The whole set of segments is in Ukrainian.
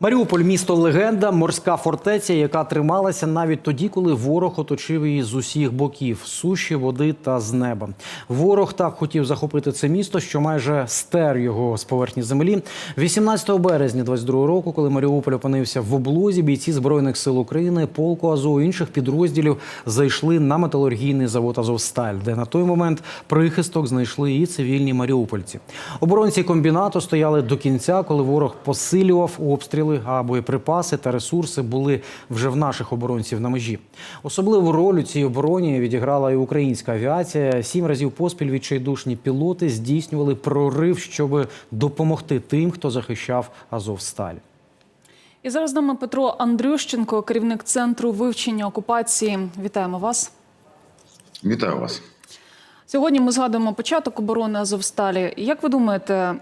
Маріуполь місто легенда, морська фортеця, яка трималася навіть тоді, коли ворог оточив її з усіх боків суші, води та з неба. Ворог так хотів захопити це місто, що майже стер його з поверхні землі. 18 березня 22 року, коли Маріуполь опинився в облозі, бійці збройних сил України, полку Азов і інших підрозділів зайшли на металургійний завод Азовсталь, де на той момент прихисток знайшли і цивільні маріупольці. Оборонці комбінату стояли до кінця, коли ворог посилював обстріли, а боєприпаси та ресурси були вже в наших оборонців на межі. Особливу роль у цій обороні відіграла і українська авіація. Сім разів поспіль відчайдушні пілоти здійснювали прорив, щоб допомогти тим, хто захищав Азовсталь. І зараз з нами Петро Андрющенко, керівник центру вивчення окупації. Вітаємо вас. Вітаю вас. Сьогодні ми згадуємо початок оборони Азовсталі. Як ви думаєте,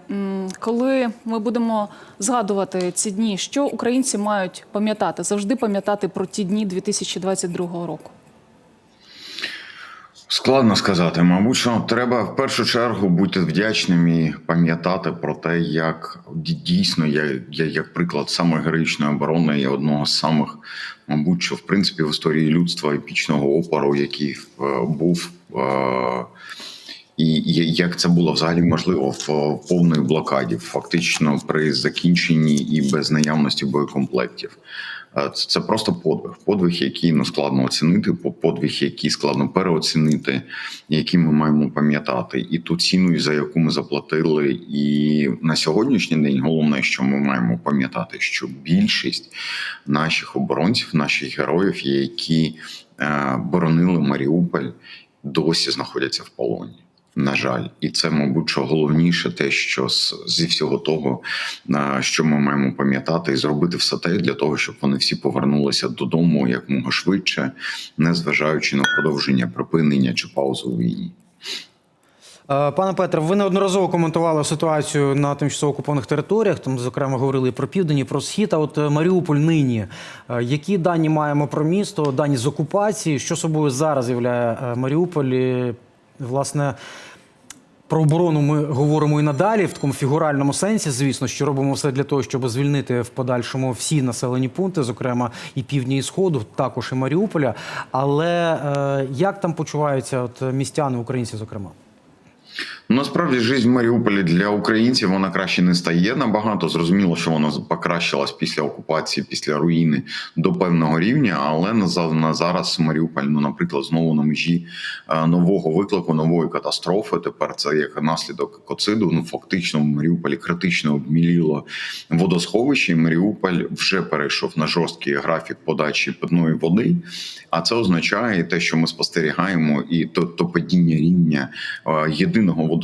коли ми будемо згадувати ці дні, що українці мають пам'ятати, завжди пам'ятати про ті дні 2022 року? Складно сказати, мабуть, що треба в першу чергу бути вдячним і пам'ятати про те, як дійсно я, я як приклад саме героїчної оборони є одного з самих, мабуть, що в принципі в історії людства епічного опору, який е, був. е, І як це було взагалі можливо в повної блокаді, фактично при закінченні і без наявності боєкомплектів. Е, Це просто подвиг. Подвиг, який ну складно оцінити, по- подвиг, який складно переоцінити, який ми маємо пам'ятати, і ту ціну, за яку ми заплатили. І на сьогоднішній день головне, що ми маємо пам'ятати, що більшість наших оборонців, наших героїв, які е, боронили Маріуполь, досі знаходяться в полоні. На жаль, і це, мабуть, що головніше, те, що зі всього того, що ми маємо пам'ятати, і зробити все те для того, щоб вони всі повернулися додому якомога швидше, не зважаючи на продовження припинення чи паузу у війні. Е, Пане Петре, ви неодноразово коментували ситуацію на тимчасово окупованих територіях. Там, зокрема, говорили про південь, про схід. А от е, Маріуполь нині. Е, Які дані маємо про місто, дані з окупації? Що собою зараз являє Маріуполь? Власне, про оборону ми говоримо і надалі в такому фігуральному сенсі. Звісно, що робимо все для того, щоб звільнити в подальшому всі населені пункти, зокрема і півдні і сходу, також і Маріуполя. Але е, як там почуваються от містяни, українці, зокрема? Насправді життя в Маріуполі для українців вона краще не стає набагато. Зрозуміло, що вона покращилась після окупації, після руїни до певного рівня. Але на зараз Маріуполь, ну наприклад, знову на межі е, нового виклику, нової катастрофи. Тепер це як наслідок екоциду. Ну фактично в Маріуполі критично обміліло водосховище. і Маріуполь вже перейшов на жорсткий графік подачі питної води. А це означає те, що ми спостерігаємо, і то, то падіння рівня е, єдиного водосховища,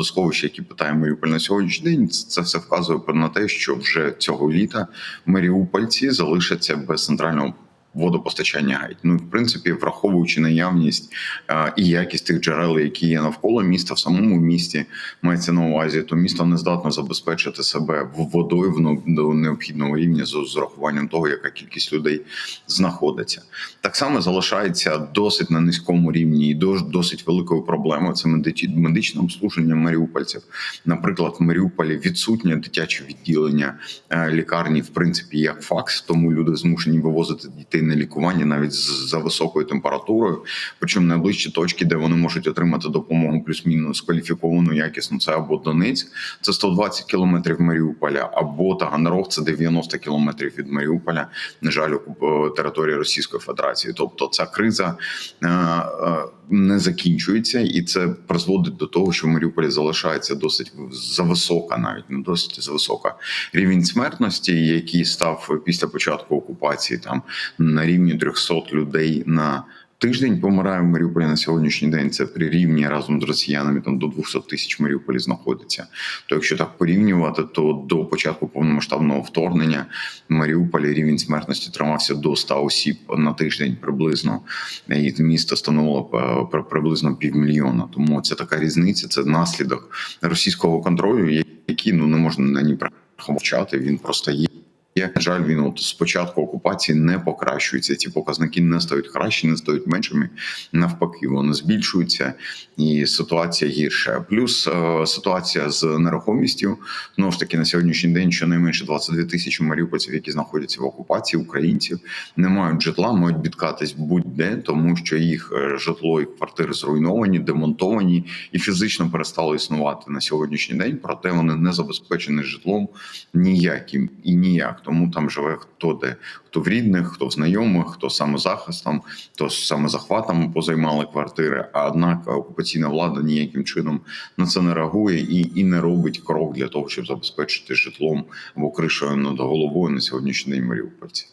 яке питає Маріуполь на сьогоднішній день. Це все вказує на те, що вже цього літа маріупольці залишаться без центрального. Водопостачання геть. Ну, в принципі, враховуючи наявність е, і якість тих джерел, які є навколо міста, в самому місті мається на увазі, то місто не здатно забезпечити себе водою до необхідного рівня з, урахуванням того, яка кількість людей знаходиться. Так само залишається досить на низькому рівні і досить великою проблемою. Це медичне обслуження маріупольців. Наприклад, в Маріуполі відсутнє дитяче відділення е, лікарні, в принципі, як факс, тому люди змушені вивозити дітей на лікування навіть з- за високою температурою. Причому найближчі точки, де вони можуть отримати допомогу плюс-мінус кваліфіковану, якісну, це або Донецьк, це 120 кілометрів Маріуполя, або Таганрог, це 90 кілометрів від Маріуполя. На жаль, у території Російської Федерації. Тобто, ця криза е, е, не закінчується, і це призводить до того, що в Маріуполі залишається досить зависока, навіть не досить зависока рівень смертності, який став після початку окупації там на рівні 300 людей на. Тиждень помирає в Маріуполі на сьогоднішній день. Це при рівні разом з росіянами там до 200 тисяч в Маріуполі знаходиться. То якщо так порівнювати, то до початку повномасштабного вторгнення в Маріуполі рівень смертності тримався до 100 осіб на тиждень приблизно. І місто становило е, приблизно півмільйона. Тому це така різниця. Це наслідок російського контролю, який ну не можна на ні приховчати. Він просто є. Як на жаль, він от з початку окупації не покращується. Ці показники не стають кращі, не стають меншими. Навпаки, вони збільшуються, і ситуація гірша. Плюс е, ситуація з нерухомістю. Знову ж таки, на сьогоднішній день щонайменше 22 тисячі маріупольців, які знаходяться в окупації, українців, не мають житла, мають бідкатись будь-де, тому що їх е, житло і квартири зруйновані, демонтовані і фізично перестали існувати на сьогоднішній день. Проте вони не забезпечені житлом ніяким і ніяк. Тому там живе хто де, хто в рідних, хто в знайомих, хто самозахистом, хто з самозахватом позаймали квартири. А однак окупаційна влада ніяким чином на це не реагує і, і не робить крок для того, щоб забезпечити житлом або кришою над головою на сьогоднішній день маріупольці.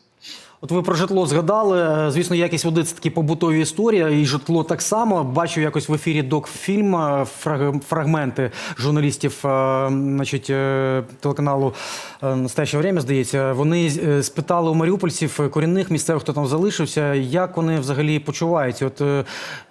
От ви про житло згадали. Е, Звісно, якість води це такі побутові історії, і житло так само. Бачу якось в ефірі док-фільм, е, фраг- фрагменти журналістів е, значить, телеканалу Настояще время, здається. Вони спитали у маріупольців корінних місцевих, хто там залишився, як вони взагалі почуваються. От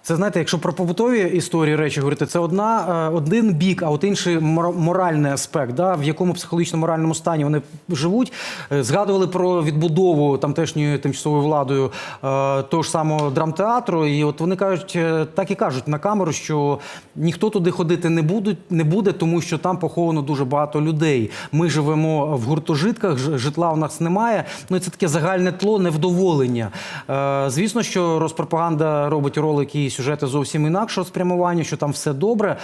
це знаєте, якщо про побутові історії речі говорити, це одна один бік, а от інший мор- моральний аспект, да, в якому психологічно-моральному стані вони живуть. Згадували про відбудову тамтешньою тимчасовою владою е, того ж самого драмтеатру. І от вони кажуть, е, так і кажуть на камеру, що ніхто туди ходити не буде, не буде, тому що там поховано дуже багато людей. Ми живемо в гуртожитках, житла у нас немає. Ну і це таке загальне тло невдоволення. Е, Звісно, що розпропаганда робить ролики і сюжети зовсім інакшого спрямування, що там все добре.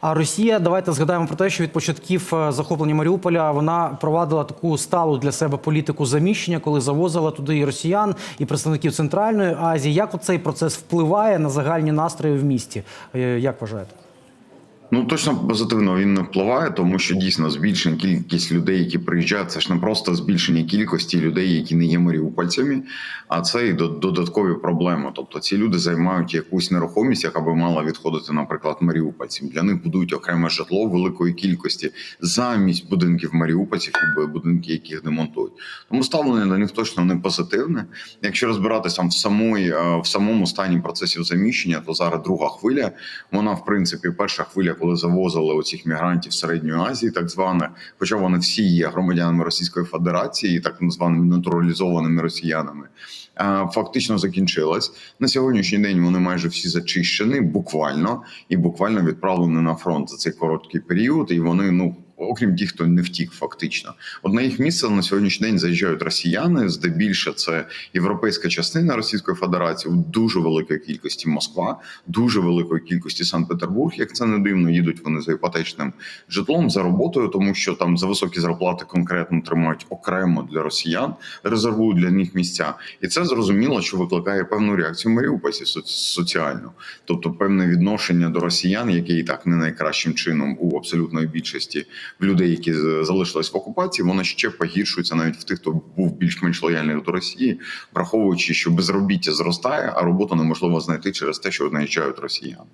А Росія, давайте згадаємо про те, що від початків захоплення Маріуполя вона провадила таку сталу для себе політику заміщення, коли завозила туди і росіян, і представників Центральної Азії. Як цей процес впливає на загальні настрої в місті? Е, Як вважаєте? Ну точно позитивно він не впливає, тому що дійсно збільшення кількість людей, які приїжджають, це ж не просто збільшення кількості людей, які не є маріупольцями, а це і до- додаткові проблеми. Тобто ці люди займають якусь нерухомість, яка би мала відходити, наприклад, маріупольцям. Для них будують окреме житло великої кількості замість будинків маріупольців і будинки, яких демонтують. Тому ставлення до них точно не позитивне. Якщо розбиратися в самої е, в самому стані процесів заміщення, то зараз друга хвиля. Вона, в принципі, перша хвиля, коли завозили оцих мігрантів середньої Азії, так зване, хоча вони всі є громадянами Російської Федерації, так званими натуралізованими росіянами. Фактично закінчилась на сьогоднішній день. Вони майже всі зачищені, буквально і буквально відправлені на фронт за цей короткий період. І вони ну окрім тих, хто не втік, фактично. От на їх місце на сьогоднішній день заїжджають росіяни. Здебільше це європейська частина Російської Федерації, дуже великої кількості Москва, дуже великої кількості Санкт-Петербург. Як це не дивно, їдуть вони за іпотечним житлом за роботою, тому що там за високі зарплати конкретно тримають окремо для росіян, резервують для них місця, і це зрозуміло, що викликає певну реакцію соц- соціальну, тобто певне відношення до росіян, яке і так не найкращим чином у абсолютної більшості в людей, які залишились в окупації, воно ще погіршується навіть в тих, хто був більш-менш лояльний до Росії, враховуючи, що безробіття зростає, а роботу неможливо знайти через те, що наїжджають росіяни.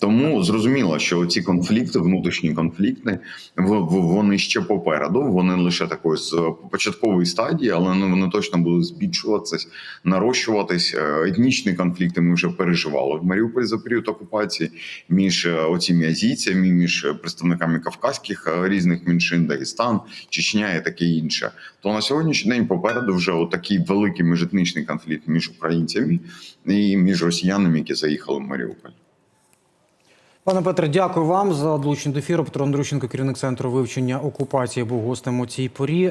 Тому зрозуміло, що ці конфлікти, внутрішні конфлікти, вони ще попереду. Вони лише такої з початкової стадії, але ну, вони точно будуть збільшуватись, нарощуватись. Е, Етнічні конфлікти ми вже переживали в Маріуполі за період окупації між е, оціми азійцями, між представниками кавказьких е, різних меншин, Дагестан, Чечня і таке інше. То на сьогоднішній день попереду вже отакий великий міжетнічний конфлікт між українцями і між росіянами, які заїхали в Маріуполь. Пане Петре, дякую вам за долучення до ефіру. Петро Андрющенко, керівник центру вивчення окупації, був гостем у цій порі.